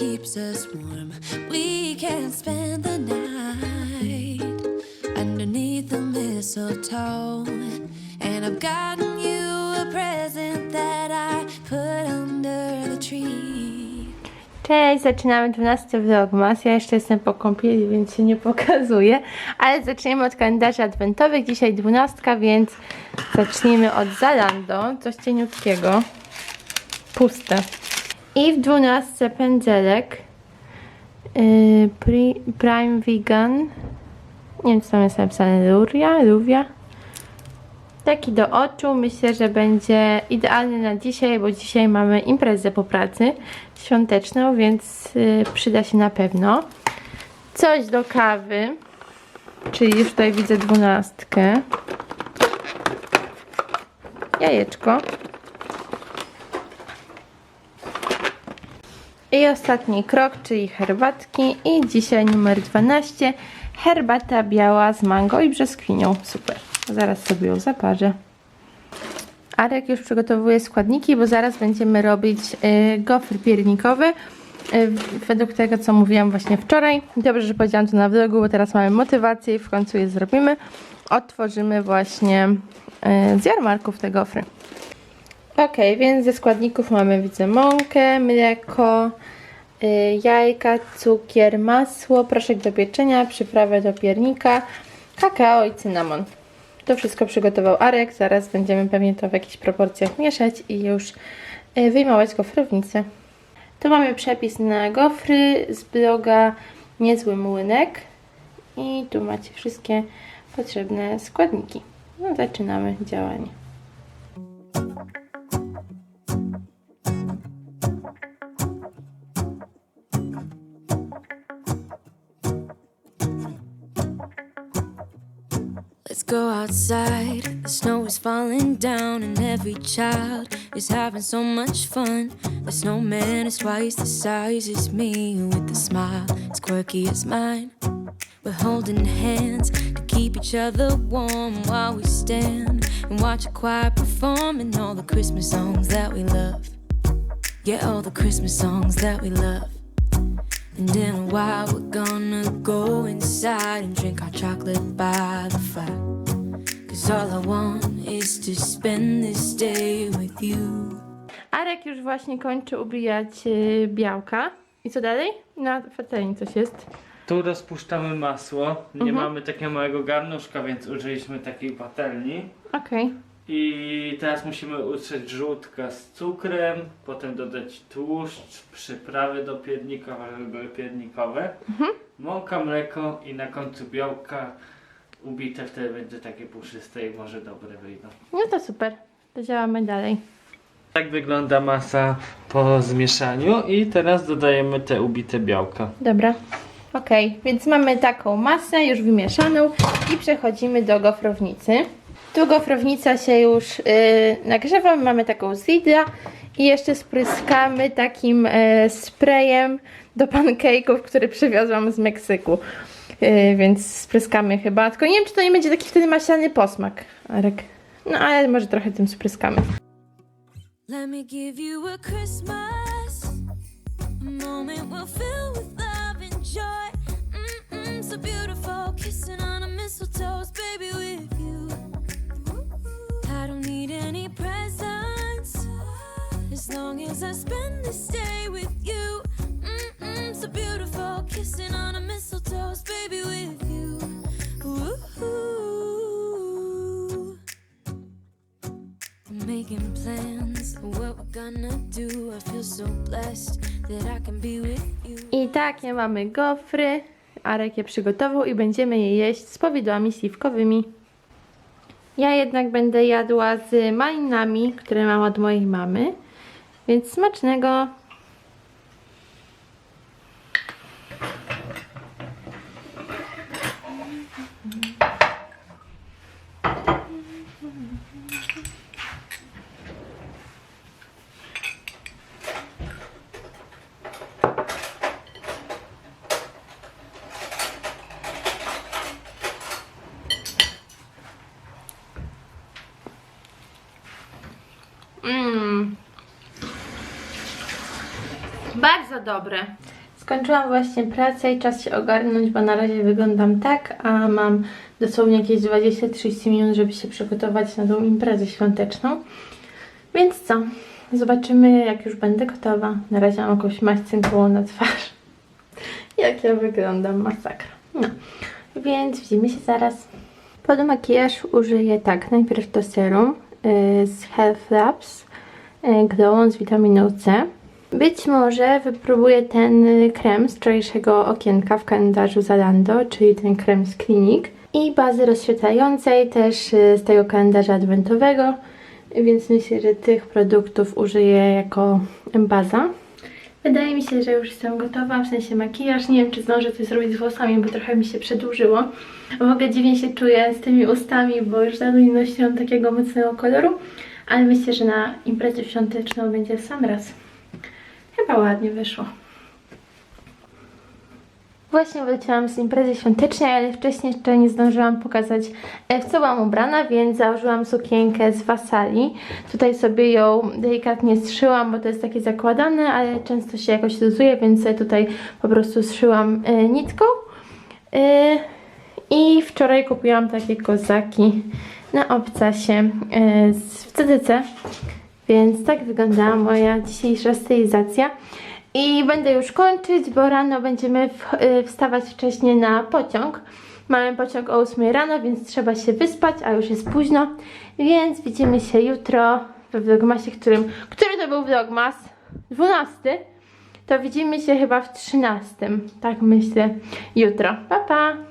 keeps us warm. We can spend the night underneath the mistletoe. And I've gotten you a present that I put under the tree. Cześć, zaczynamy 12 vlogmas. Ja jeszcze jestem po kąpieli, więc się nie pokazuję. Ale zaczniemy od kalendarzy adwentowych. Dzisiaj 12, więc zacznijmy od Zalando. Coś cieniutkiego. Puste. I w 12 pędzelek. Yy, pri, Prime Vegan. Nie wiem, co tam jest napisane. Luria? Luwia? Taki do oczu. Myślę, że będzie idealny na dzisiaj, bo dzisiaj mamy imprezę po pracy świąteczną, więc y, przyda się na pewno. Coś do kawy, czyli już tutaj widzę dwunastkę. Jajeczko. I ostatni krok, czyli herbatki. I dzisiaj numer 12. Herbata biała z mango i brzoskwinią. Super. Zaraz sobie ją zaparzę. Arek już przygotowuje składniki, bo zaraz będziemy robić y, gofry piernikowe. Y, według tego, co mówiłam właśnie wczoraj. Dobrze, że powiedziałam to na vlogu, bo teraz mamy motywację i w końcu je zrobimy. Otworzymy właśnie y, z jarmarków te gofry. Ok, więc ze składników mamy, widzę, mąkę, mleko, y, jajka, cukier, masło, proszek do pieczenia, przyprawę do piernika, kakao i cynamon. To wszystko przygotował Arek. Zaraz będziemy pewnie to w jakichś proporcjach mieszać i już y, wyjmować gofrownicę. Tu mamy przepis na gofry z bloga Niezły Młynek. I tu macie wszystkie potrzebne składniki. No, zaczynamy działanie. Let's go outside. The snow is falling down, and every child is having so much fun. The snowman is twice the size as me, with a smile as quirky as mine. We're holding hands to keep each other warm while we stand and watch a choir performing all the Christmas songs that we love. Yeah, all the Christmas songs that we love. And a while, we're gonna go inside and drink our chocolate by the fire. Cause all I want is to spend this day with you. Arek już właśnie kończy ubijać y, białka. I co dalej? Na patelni coś jest. Tu rozpuszczamy masło. Nie Mhm. mamy takiego małego garnuszka, więc użyliśmy takiej patelni. Okej. I teraz musimy utrzeć żółtka z cukrem, potem dodać tłuszcz, przyprawy do piernika, żeby były piernikowe, Mhm. mąka, mleko i na końcu białka ubite, wtedy będzie takie puszyste i może dobre wyjdą. No to super. To działamy dalej. Tak wygląda masa po zmieszaniu i teraz dodajemy te ubite białka. Dobra. Okej, więc mamy taką masę już wymieszaną i przechodzimy do gofrownicy. Tu gofrownica się już yy, nagrzewa, mamy taką z Lidla i jeszcze spryskamy takim e, sprayem do pancake'ów, który przywiozłam z Meksyku. Yy, więc spryskamy chyba, tylko nie wiem czy to nie będzie taki wtedy maślany posmak, Arek. No ale może trochę tym spryskamy. Let me give you a Christmas, moment we'll fill with love and joy. Mm-mm, so beautiful, kissing on a mistletoe, baby, with you. I don't need any presents as long as I spend this day with you. Mm-mm, so beautiful, kissing baby, with you. Making plans what we're gonna do. I feel so blessed that I can be with you. I takie mamy gofry. Arek je przygotował i będziemy je jeść z powidłami śliwkowymi. Ja jednak będę jadła z malinami, które mam od mojej mamy. Więc smacznego. Mmm. Bardzo dobre. Skończyłam właśnie pracę i czas się ogarnąć, bo na razie wyglądam tak, a mam dosłownie jakieś 20-30 minut, żeby się przygotować na tą imprezę świąteczną. Więc co? Zobaczymy, jak już będę gotowa. Na razie mam jakąś maść cynkołą na twarz. Jak ja wyglądam, masakra. No, więc widzimy się zaraz. Pod makijaż użyję tak, najpierw to serum z Health Labs y, Glow z witaminą C. Być może wypróbuję ten y, krem z wczorajszego okienka w kalendarzu Zalando, czyli ten krem z klinik. I bazy rozświetlającej też y, z tego kalendarza adwentowego, więc myślę, że tych produktów użyję jako baza. Wydaje mi się, że już jestem gotowa, w sensie makijaż. Nie wiem, czy zdążę coś zrobić z włosami, bo trochę mi się przedłużyło. W ogóle dziwnie się czuję z tymi ustami, bo już dawno nie nosiłam takiego mocnego koloru. Ale myślę, że na imprezę świąteczną będzie sam raz. Chyba ładnie wyszło. Właśnie wróciłam z imprezy świątecznej, ale wcześniej jeszcze nie zdążyłam pokazać e, w co byłam ubrana, więc założyłam sukienkę z Wasali. Tutaj sobie ją delikatnie zszyłam, bo to jest takie zakładane, ale często się jakoś luzuje, więc sobie tutaj po prostu zszyłam e, nitką. E, I wczoraj kupiłam takie kozaki na obcasie w CDC. Więc tak wyglądała moja dzisiejsza stylizacja. I będę już kończyć, bo rano będziemy w, y, wstawać wcześniej na pociąg. Mamy pociąg o 8 rano, więc trzeba się wyspać, a już jest późno. Więc widzimy się jutro we vlogmasie, którym... Który to był vlogmas? 12? To widzimy się chyba w 13. Tak myślę. Jutro. Pa, pa!